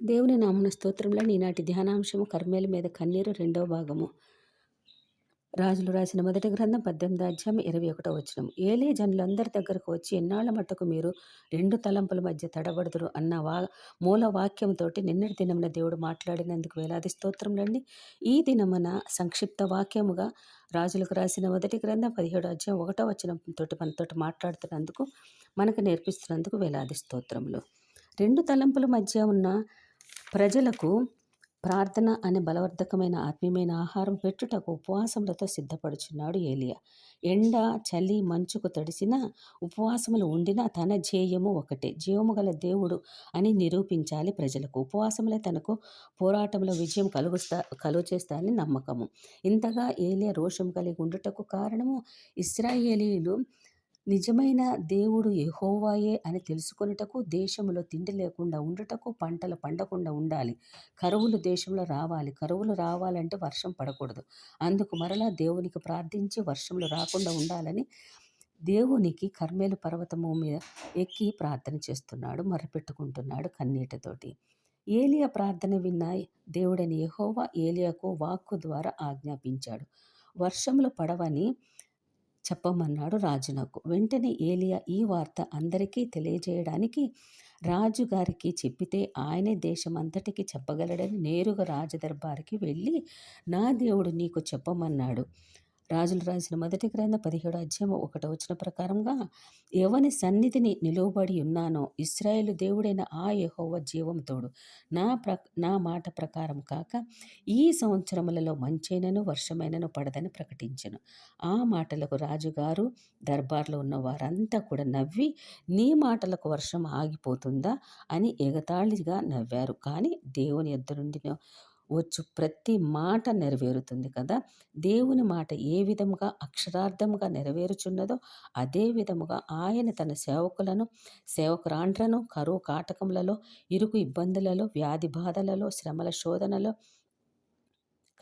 దేవుని నామన స్తోత్రంలో ఈనాటి ధ్యానాంశము కర్మేల మీద కన్నీరు రెండవ భాగము. రాజులు రాసిన మొదటి గ్రంథం పద్దెనిమిది అధ్యాయం ఇరవై ఒకటో వచనం ఏలే జనులందరి దగ్గరకు వచ్చి ఎన్నాళ్ళ మట్టుకు మీరు రెండు తలంపుల మధ్య తడబడుదురు? అన్న వా మూల వాక్యంతో నిన్నటి దినమున దేవుడు మాట్లాడినందుకు వేలాది స్తోత్రంలండి ఈ దినమున సంక్షిప్త వాక్యముగా రాజులకు రాసిన మొదటి గ్రంథం పదిహేడు అధ్యాయం ఒకటో వచనంతో మనతోటి మాట్లాడుతున్నందుకు మనకు నేర్పిస్తున్నందుకు వేలాది స్తోత్రములు. రెండు తలంపుల మధ్య ఉన్న ప్రజలకు ప్రార్థన అనే బలవర్ధకమైన ఆత్మీయమైన ఆహారం పెట్టుటకు ఉపవాసములతో సిద్ధపడుచున్నాడు ఏలియా. ఎండ చలి మంచుకు తడిసిన ఉపవాసములు ఉండినా తన ధ్యేయము ఒకటే. జీవము గల దేవుడు అని నిరూపించాలి ప్రజలకు. ఉపవాసములే తనకు పోరాటంలో విజయం కలుగుస్తా కలుగు నమ్మకము. ఇంతగా ఏలియా రోషం కలిగి ఉండుటకు కారణము ఇస్రాయేలీలు నిజమైన దేవుడు ఎహోవాయే అని తెలుసుకొనుటకు దేశంలో తిండి లేకుండా ఉండుటకు పంటలు పండకుండా ఉండాలి. కరువులు దేశంలో రావాలి. కరువులు రావాలంటే వర్షం పడకూడదు. అందుకు మరలా దేవునికి ప్రార్థించి వర్షంలో రాకుండా ఉండాలని దేవునికి కర్మేలు పర్వతము మీద ఎక్కి ప్రార్థన చేస్తున్నాడు మర్రపెట్టుకుంటున్నాడు కన్నీటితోటి. ఏలియా ప్రార్థన విన్న దేవుడని యహోవా ఏలియాకు వాక్కు ద్వారా ఆజ్ఞాపించాడు. వర్షంలో పడవని చెప్పమన్నాడు రాజునకు. వెంటనే ఏలియా ఈ వార్త అందరికీ తెలియజేయడానికి రాజుగారికి చెప్పితే ఆయనే దేశమంతటికి చెప్పగలడని నేరుగా రాజదర్బారికి వెళ్ళి నా దేవుడు నీకు చెప్పమన్నాడు. రాజులు రాసిన మొదటి గ్రంథ పదిహేడు అధ్యాయం ఒకటో వచ్చిన ప్రకారంగా ఎవని సన్నిధిని నిలువబడి ఉన్నానో ఇస్రాయేలు దేవుడైన ఆ యహోవ జీవంతోడు నా ప్ర నా మాట ప్రకారం కాక ఈ సంవత్సరములలో మంచైనను వర్షమైనను పడదని ప్రకటించను. ఆ మాటలకు రాజుగారు దర్బార్లో ఉన్న వారంతా కూడా నవ్వి నీ మాటలకు వర్షం ఆగిపోతుందా? అని ఎగతాళిగా నవ్వారు. కానీ దేవుని ఎద్దు నుండి వచ్చు. ప్రతి మాట నెరవేరుతుంది కదా! దేవుని మాట ఏ విధముగా అక్షరార్థముగా నెరవేరుచున్నదో అదే విధముగా ఆయన తన సేవకులను సేవకురాండ్రను కరువు కాటకములలో ఇరుకు ఇబ్బందులలో వ్యాధి బాధలలో శ్రమల శోధనలో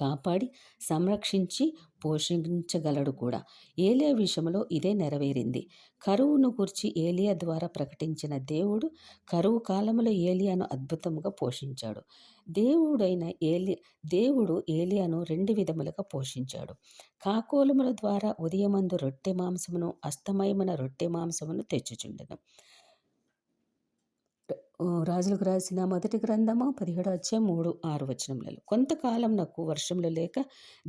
కాపాడి సంరక్షించి పోషించగలడు కూడా. ఏలియా విషయంలో ఇదే నెరవేరింది. కరువును గురించి ఏలియా ద్వారా ప్రకటించిన దేవుడు కరువు కాలంలో ఏలియాను అద్భుతంగా పోషించాడు. దేవుడైన ఏలి దేవుడు ఏలియాను రెండు విధములుగా పోషించాడు. కాకోలముల ద్వారా ఉదయమందు రొట్టె మాంసమును అస్తమయమున రొట్టె మాంసమును తెచ్చుచుండెను. రాజులకు రాసిన మొదటి గ్రంథము పదిహేడు వచ్చే మూడు ఆరు వచనములలో. కొంతకాలం నాకు వర్షంలో లేక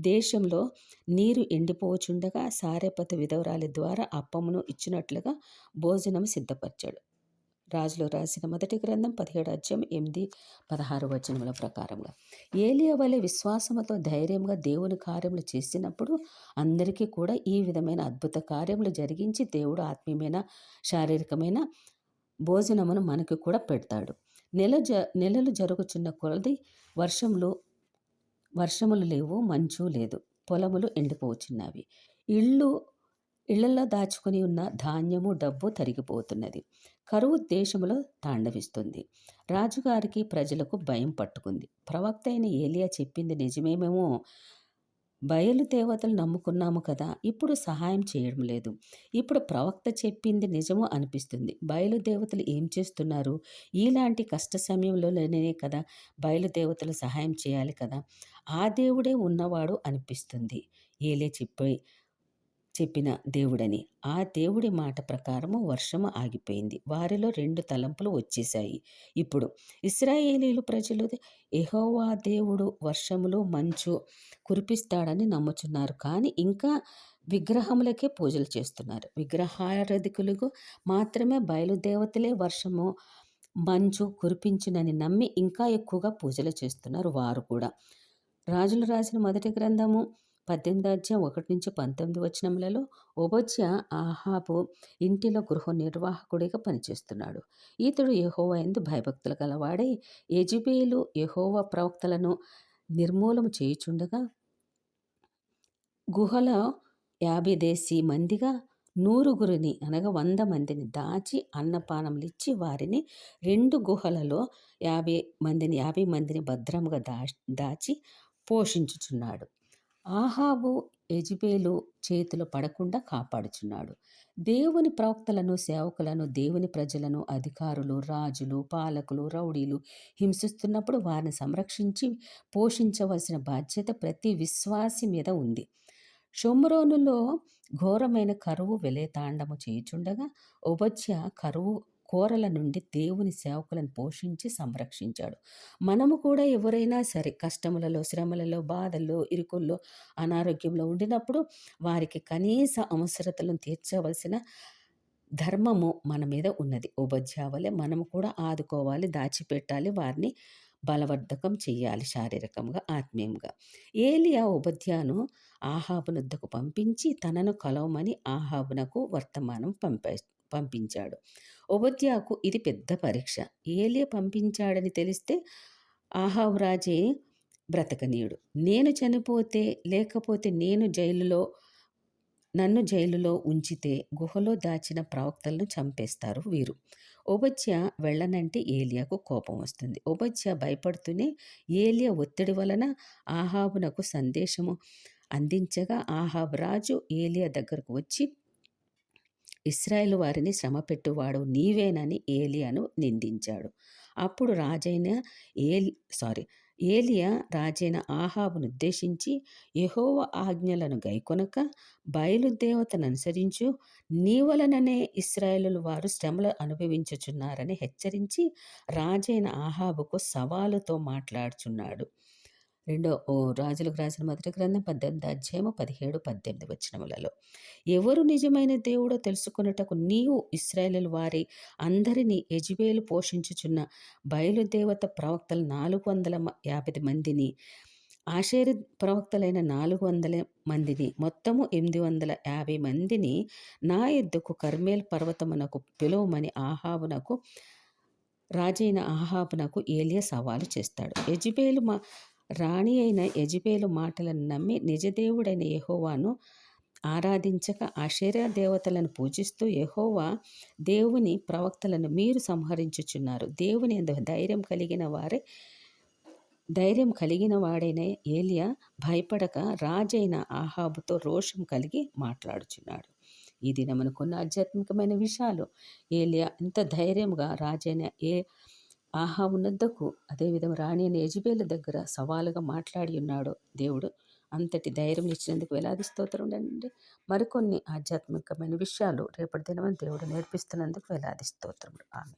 దేశంలో నీరు ఎండిపోచుండగా సారేపత విధవరాలి ద్వారా అప్పమును ఇచ్చినట్లుగా భోజనం సిద్ధపరిచాడు. రాజులు రాసిన మొదటి గ్రంథం పదిహేడు అధ్యాయం ఎనిమిది పదహారు వచనముల ప్రకారంగా. ఏలియ వలె విశ్వాసముతో ధైర్యంగా దేవుని కార్యములు చేసినప్పుడు అందరికీ కూడా ఈ విధమైన అద్భుత కార్యములు జరిగించి దేవుడు ఆత్మీయమైన శారీరకమైన భోజనమును మనకు కూడా పెడతాడు. నెల జ నెలలు జరుగుచున్న కొలది వర్షంలో వర్షములు లేవు మంచు లేదు పొలములు ఎండిపోచున్నవి. ఇళ్ళు ఇళ్ళలో దాచుకుని ఉన్న ధాన్యము డబ్బు తరిగిపోతున్నది. కరువు దేశంలో తాండవిస్తుంది. రాజుగారికి ప్రజలకు భయం పట్టుకుంది. ప్రవక్త అయిన ఏలియా చెప్పింది నిజమేమేమో బయలు దేవతలు నమ్ముకున్నాము కదా ఇప్పుడు సహాయం చేయడం లేదు. ఇప్పుడు ప్రవక్త చెప్పింది నిజము అనిపిస్తుంది. బయలుదేవతలు ఏం చేస్తున్నారు? ఇలాంటి కష్ట సమయంలోనే కదా బయలుదేవతలు సహాయం చేయాలి కదా? ఆ దేవుడే ఉన్నవాడు అనిపిస్తుంది. ఏలే చెప్పి చెప్పిన దేవుడని. ఆ దేవుడి మాట ప్రకారము వర్షము ఆగిపోయింది. వారిలో రెండు తలంపులు వచ్చేశాయి. ఇప్పుడు ఇస్రాయేలీలు ప్రజలు ఎహోవా దేవుడు వర్షములు మంచు కురిపిస్తాడని నమ్ముచున్నారు. కానీ ఇంకా విగ్రహములకే పూజలు చేస్తున్నారు. విగ్రహారధికులకు మాత్రమే బయలుదేవతలే వర్షము మంచు కురిపించునని నమ్మి ఇంకా ఎక్కువగా పూజలు చేస్తున్నారు వారు కూడా. రాజులు రాసిన మొదటి గ్రంథము పద్దెనిమిది అధ్యాయం ఒకటి నుంచి పంతొమ్మిది వచనములలో ఓబజ్య ఆహాబు ఇంటిలో గృహ నిర్వాహకుడిగా పనిచేస్తున్నాడు. ఇతడు యహోవా ఎందు భయభక్తులు గలవాడై యజుబేలు యహోవా ప్రవక్తలను నిర్మూలము చేయుచుండగా గుహల యాభై దేశీ మందిగా నూరుగురిని అనగా వంద మందిని దాచి అన్నపానములు ఇచ్చి వారిని రెండు గుహలలో యాభై మందిని యాభై మందిని భద్రంగా దా దాచి పోషించుచున్నాడు. ఆహాబు యజ్బేలు చేతిలో పడకుండా కాపాడుచున్నాడు. దేవుని ప్రవక్తలను, సేవకులను, దేవుని ప్రజలను, అధికారులు, రాజులు, పాలకులు, రౌడీలు హింసిస్తున్నప్పుడు వారిని సంరక్షించి పోషించవలసిన బాధ్యత ప్రతి విశ్వాసి మీద ఉంది. షొమ్రోనులో ఘోరమైన కరువు వెలేతాండము చేయుచుండగా ఓబద్యా కరువు కోరల నుండి దేవుని సేవకులను పోషించి సంరక్షించాడు. మనము కూడా ఎవరైనా సరే కష్టములలో, శ్రమలలో, బాధల్లో, ఇరుకుల్లో, అనారోగ్యంలో ఉండినప్పుడు వారికి కనీస అవసరతలను తీర్చవలసిన ధర్మము మన మీద ఉన్నది. ఉపజ్యావలే మనము కూడా ఆదుకోవాలి, దాచిపెట్టాలి, వారిని బలవర్ధకం చేయాలి శారీరకంగా, ఆత్మీయంగా. ఏలియా ఉపధ్యాను ఆహాబునొద్దకు పంపించి తనను కలవమని ఆహాబునకు వర్తమానం పంపే పంపించాడు. ఓబద్యాకు ఇది పెద్ద పరీక్ష. ఏలియా పంపించాడని తెలిస్తే ఆహావ్రాజే బ్రతకనీయుడు. నేను చనిపోతే లేకపోతే నేను జైలులో నన్ను జైలులో ఉంచితే గుహలో దాచిన ప్రవక్తలను చంపేస్తారు వీరు. ఓబద్యా వెళ్ళనంటే ఏలియాకు కోపం వస్తుంది. ఓబద్యా భయపడుతూనే ఏలియా ఒత్తిడి వలన ఆహాబునకు సందేశము అందించగా ఆహాబ్ రాజు ఏలియా దగ్గరకు వచ్చి ఇస్రాయేల్ వారిని శ్రమపెట్టువాడు నీవేనని ఏలియాను నిందించాడు. అప్పుడు రాజైన ఏల్ సారీ ఏలియా రాజైన ఆహాబును ఉద్దేశించి యహోవ ఆజ్ఞలను గైకొనక బయలు అనుసరించు నీ వలననే ఇశ్రాయేలు వారు శ్రమలు అనుభవించుచున్నారని హెచ్చరించి రాజైన ఆహాబుకు సవాలుతో మాట్లాడుచున్నాడు. రెండో ఓ రాజులకు రాసిన మొదటి గ్రంథం పద్దెనిమిది అధ్యాయము పదిహేడు పద్దెనిమిది వచనములలో ఎవరు నిజమైన దేవుడో తెలుసుకొనుటకు నీవు ఇస్రాయేల్ వారి అందరినీ యెజెబెలు పోషించుచున్న బయలుదేవత ప్రవక్తలు నాలుగు వందల యాభై మందిని ఆషేరు ప్రవక్తలైన నాలుగు వందల మందిని మొత్తము ఎనిమిది వందల యాభై మందిని నా ఎద్దుకు కర్మేల్ పర్వతమునకు పిలువమని ఆహాబునకు రాజైన ఆహాబునకు ఏలియా సవాలు చేస్తాడు. యజ్బేలు మా రాణి అయిన యజుబేలు మాటలను నమ్మి నిజదేవుడైన యహోవాను ఆరాధించక ఆశ్చర్య దేవతలను పూజిస్తూ యహోవా దేవుని ప్రవక్తలను మీరు సంహరించుచున్నారు. దేవుని ధైర్యం కలిగిన వారే ధైర్యం కలిగిన వాడైన ఏలియా భయపడక రాజైన ఆహాబుతో రోషం కలిగి మాట్లాడుచున్నాడు. ఈ దినమనుకున్న ఆధ్యాత్మికమైన విషయాలు ఏలియా ఎంత ధైర్యంగా రాజైన ఏ ఆహా ఉన్నద్దకు అదేవిధం రాణి అయిన యజుబేల దగ్గర సవాలుగా మాట్లాడి ఉన్నాడు దేవుడు అంతటి ధైర్యం ఇచ్చినందుకు వేలాది స్తోత్రములండి. మరికొన్ని ఆధ్యాత్మికమైన విషయాలు రేపటి దినమని దేవుడు నేర్పిస్తున్నందుకు వేలాది స్తోత్రములు. ఆమె